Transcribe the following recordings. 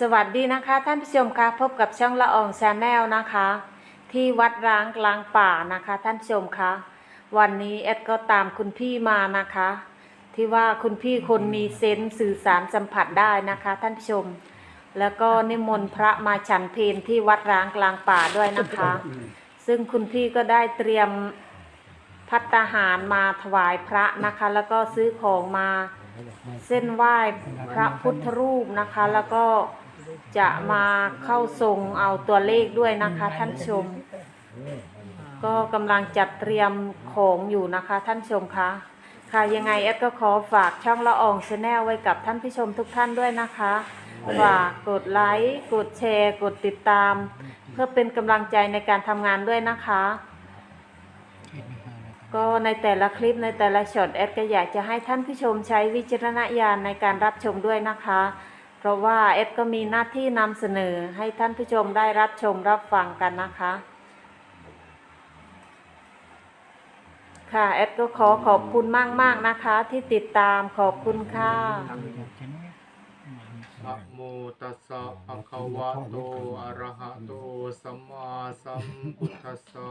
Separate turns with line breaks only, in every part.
สวัสดีนะคะ ท่านผู้ชมคะพบกับช่องละอองชาแนลนะคะ ที่วัดร้างกลางป่านะคะ ท่านผู้ชมคะวันนี้แอดก็ตามคุณพี่มานะคะ ที่ว่าคุณพี่คนมีเซนส์สื่อสารสัมผัสได้นะคะ ท่านผู้ชม แล้วก็นิมนต์พระมาฉันเพลที่วัดร้างกลางป่าด้วยนะคะ ซึ่งคุณพี่ก็ได้เตรียมพัตตาหารมาถวายพระนะคะ แล้วก็ซื้อของมา เส้นไหว้พระพุทธรูปนะคะ แล้วก็จะมาเข้าทรงเอาตัวเลขด้วยนะคะ ท่านชม ก็กำลังจัดเตรียมของอยู่นะคะ ท่านชมคะค่ะยังไงแอดก็ขอฝากช่องละอองชาแนลไว้กับท่านผู้ชมทุกท่านด้วยนะคะฝากกดไลค์กดแชร์ กดติดตาม เพื่อเป็นกำลังใจในการทำงานด้วยนะคะ ก็ในแต่ละคลิปในแต่ละช็อตแอดก็อยากจะให้ท่านผู้ชมใช้วิจารณญาณในการรับชมด้วยนะคะ เพราะว่าแอดก็มีหน้าที่นำเสนอให้ท่านผู้ชมได้รับชมรับฟังกันนะคะ ค่ะแอดก็ขอขอบคุณมาก ๆ นะคะ ที่ติดตามขอบคุณค่ะ
นะโมตัสสะภะคะวะโตอะระหะโตสัมมาสัมพุทธัสสะ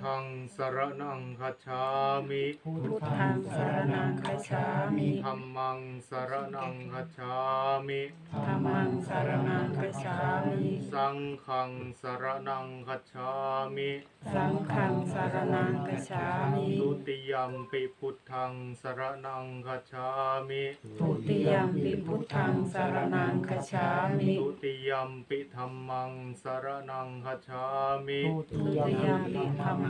ทธังสรณังคัจฉามิ
พุทธังสรณังคัจฉามิ
ธัมมังสรณังคัจฉามิ
ธัมมังสรณังคัจฉามิ
สังฆังสรณังคัจฉามิ
สังฆังสรณังคัจฉามิ
ทุติยัมปิพุทธังสรณังคัจฉามิ
ทุติยัมปิพุทธังสรณังคัจฉามิ
ทุติยัมปิธัมมังสรณังคัจฉามิ
ทุติยัมปิธัมมัง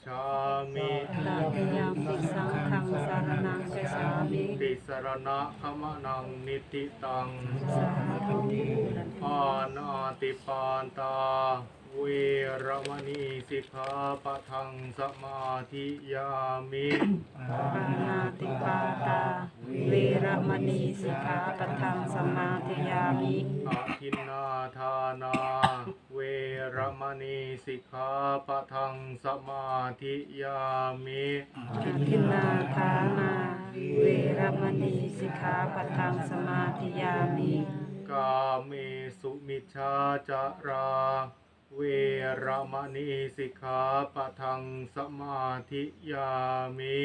ฉามิ
ตติยัมปิสังฆังสรณังคัจฉามิ
ติสรณะขมนังนิติตัง
สาธุ
ปานาติปานตา เวรมณีสิกขาปะทังสมาธิยามิ
ปานาติปาตาเวระมณีสิกขาปะทังสมาธิยามิ
อาทินนาทานา เวรมณีสิกขาปะทังสมาธิยามิ
อาทินนาทานา เวระมณีสิกขาปะทังสมาธิยามิ
กาเมสุมิชฌาจารา เวรมณีสิกขาปะทังสมาธิยามิ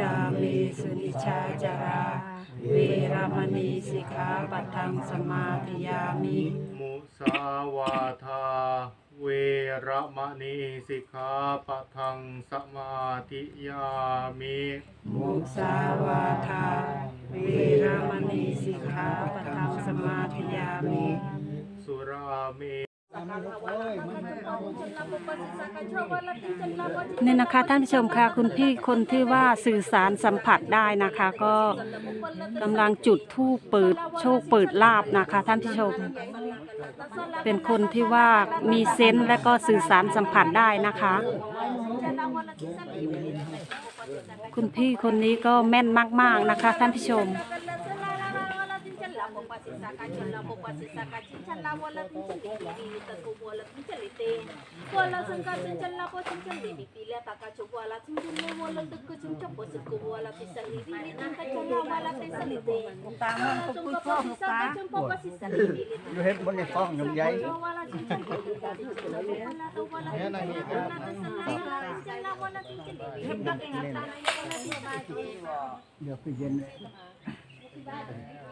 กาเมสุนิชาจารา เวระมณีสิกขาปะทังสมาธิยามิ
มุสาวาทา เวรมณีสิกขาปะทังสมาธิยามิ
มุสาวาทา เวระมณีสิกขาปะทังสมาธิยามิ
สุราเม
นี่นะคะท่านผู้ชมค่ะคุณพี่คนที่ว่าสื่อสารสัมผัสได้นะคะ ก็กำลังจุดธูปเปิดโชคเปิดลาบนะคะ ท่านผู้ชม เป็นคนที่ว่ามีเซนส์และก็สื่อสารสัมผัสได้นะคะ คุณพี่คนนี้ก็แม่นมาก ๆนะคะ ท่านผู้ชม
काचिनला मोपासीसा काचिन चल्ला बोलत चली तू बोलत चली ते बोला संकाचन चल्ला पसन चली दी पिल्या ताका चोबवाला चिंचन ने बोलत तक चिंच पसत को बोला पिसा ली दी ने ताका चल्ला बोला ते सली ते तामन को कुछ हो मुका यो हेड बने phong nhung giấy हे नाही Hãy subscribe cho kênh Ghiền Mì Gõ Để không bỏ lỡ những video hấp dẫn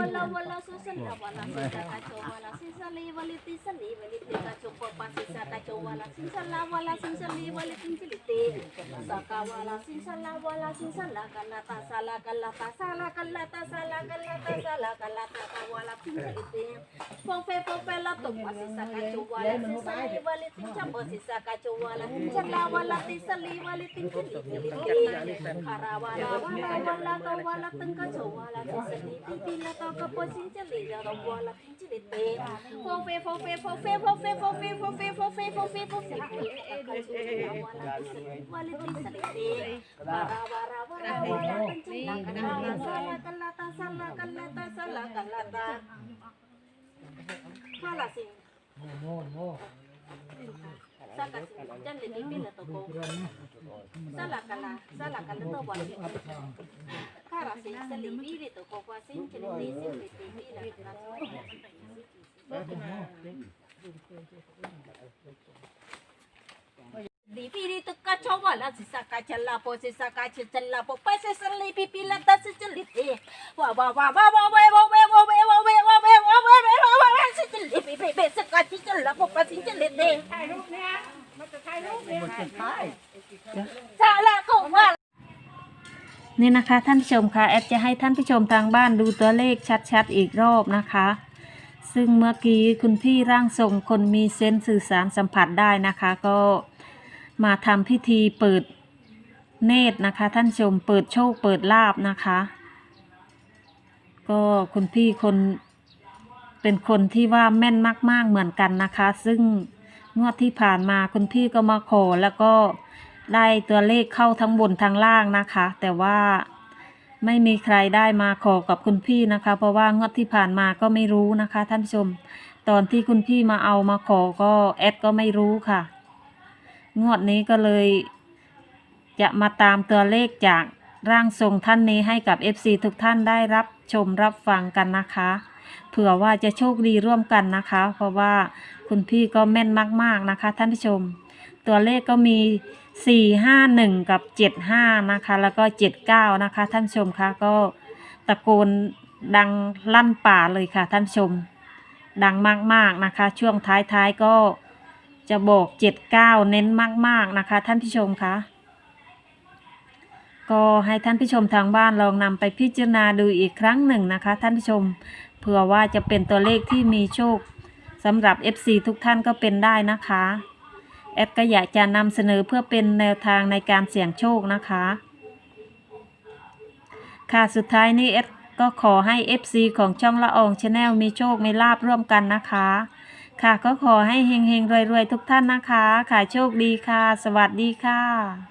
Karawala, wala, wala, kawala, tengka, jawala, tisali, pipila, taka, posin, jeli, Salah sih. Salah Kara sing salibi dito ko kwa sing cili sing sing bila Di pili to kaco wala si saka chala po si saka chala po pa si salibi pila ta si cili wa wa wa wa wa wa wa wa wa wa wa wa wa wa wa wa wa wa wa si cili bi bi bi saka chala po pa si cili Salah ko wa
นี่นะ นี่นะคะท่านผู้ชมคะแอดจะให้ท่านผู้ชมทางบ้านดูตัวเลขชัดๆอีกรอบนะคะ ซึ่งเมื่อกี้คุณพี่ร่างทรงคนมีเซนส์สื่อสารสัมผัสได้นะคะ ก็มาทำพิธีเปิดเนตรนะคะ ท่านผู้ชมเปิดโชคเปิดลาบนะคะ ก็คุณพี่คนเป็นคนที่ว่าแม่นมาก ๆเหมือนกันนะคะ ซึ่งงวดที่ผ่านมาคุณพี่ก็มาขอแล้วก็ ได้ตัวเลขเข้าทั้งบนทั้งล่างนะคะ แต่ว่าไม่มีใครได้มาขอกับคุณพี่นะคะ เพราะว่างวดที่ผ่านมาก็ไม่รู้นะคะ ท่านผู้ชม ตอนที่คุณพี่มาเอามาขอก็แอดก็ไม่รู้ค่ะ งวดนี้ก็เลยจะมาตามตัวเลขจากร่างทรงท่านนี้ให้กับ FC ทุกท่านได้รับชมรับฟังกันนะคะ เผื่อว่าจะโชคดีร่วมกันนะคะ เพราะว่าคุณพี่ก็แม่นมาก ๆนะคะ ท่านผู้ชม ตัวเลขก็มี 4 5 1 กับ 7 5 นะคะ แล้วก็ 79 นะคะ ท่านชมคะก็ตะโกนดังลั่นป่าเลยค่ะ ท่านชม ดังมากๆนะคะ ช่วงท้ายๆก็จะบอก 79 เน้นมากๆนะคะ ท่านผู้ชมคะก็ให้ท่านผู้ชมทางบ้านลองนำไปพิจารณาดูอีกครั้งหนึ่งนะคะ ท่านผู้ชมเผื่อว่าจะเป็นตัวเลขที่มีโชคสำหรับ FC ทุกท่านก็เป็นได้นะคะ แอดก็อยากจะนำเสนอเพื่อเป็นแนวทางในการเสี่ยงโชคนะคะ ค่ะสุดท้ายนี้แอดก็ขอให้ FC ของช่องละอองชาแนลมีโชค มีลาบร่วมกันนะคะ ค่ะก็ขอให้เฮงๆรวยๆ ทุกท่านนะคะ ค่ะโชคดีค่ะ สวัสดีค่ะ